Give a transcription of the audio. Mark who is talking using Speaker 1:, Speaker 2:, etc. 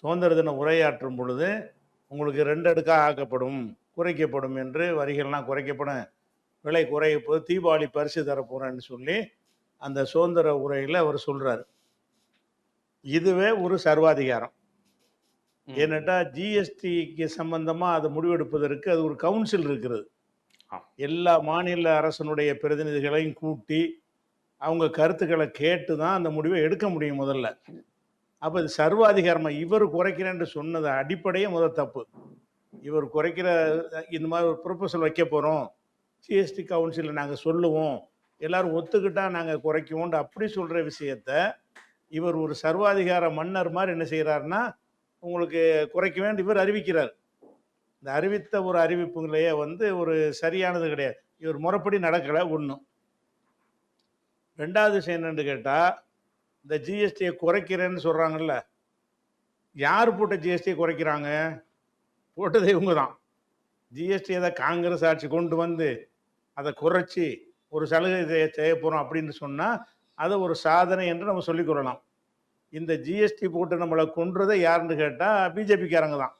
Speaker 1: சுதந்திர தின உரையாற்றும் பொழுது உங்களுக்கு ரெண்டு அடுக்காக ஆக்கப்படும் குறைக்கப்படும் என்று வரிகள்லாம் குறைக்கப்படும். விலை குறைய போது தீபாவளி பரிசு தரப்போறேன்னு சொல்லி அந்த சுதந்திர உரையில் அவர் சொல்றாரு. இதுவே ஒரு சர்வாதிகாரம். ஏன்னாட்டா ஜிஎஸ்டிக்கு சம்பந்தமா அதை முடிவெடுப்பதற்கு அது ஒரு கவுன்சில் இருக்கிறது. எல்லா மாநில அரசனுடைய பிரதிநிதிகளையும் கூட்டி அவங்க கருத்துக்களை கேட்டு தான் அந்த முடிவை எடுக்க முடியும் முதல்ல. அப்போ இது சர்வாதிகாரமாக இவர் குறைக்கிறேன்னு சொன்னது அடிப்படையே முதல் தப்பு. இவர் குறைக்கிற இந்த மாதிரி ஒரு ப்ரொபோசல் வைக்க போகிறோம் ஜிஎஸ்டி கவுன்சிலில் நாங்கள் சொல்லுவோம். எல்லாரும் ஒத்துக்கிட்டால் நாங்கள் குறைக்குவோம்னு அப்படி சொல்கிற விஷயத்த இவர் ஒரு சர்வாதிகார மன்னர் மாதிரி என்ன செய்கிறாருன்னா உங்களுக்கு குறைக்க வேண்டும் இவர் அறிவிக்கிறார். இந்த அறிவித்த ஒரு அறிவிப்புகளையே வந்து ஒரு சரியானது கிடையாது. இவர் முறைப்படி நடக்கலை ஒன்றும் ரெண்டாவது விஷயம் என்னென்னு கேட்டால் இந்த ஜிஎஸ்டியை குறைக்கிறேன்னு சொல்கிறாங்கல்ல யார் போட்ட ஜிஎஸ்டியை குறைக்கிறாங்க? போட்டது இவங்க தான் ஜிஎஸ்டி அதை காங்கிரஸ் ஆட்சி கொண்டு வந்து அதை குறைச்சி ஒரு சலுகை செய்ய- செய்ய போகிறோம் அப்படின்னு சொன்னால் அதை ஒரு சாதனை என்று நம்ம சொல்லிக் கொள்ளலாம். இந்த ஜிஎஸ்டி போட்டு நம்மளை கொன்றதை யாருன்னு கேட்டால் பிஜேபிக்காரங்க தான்.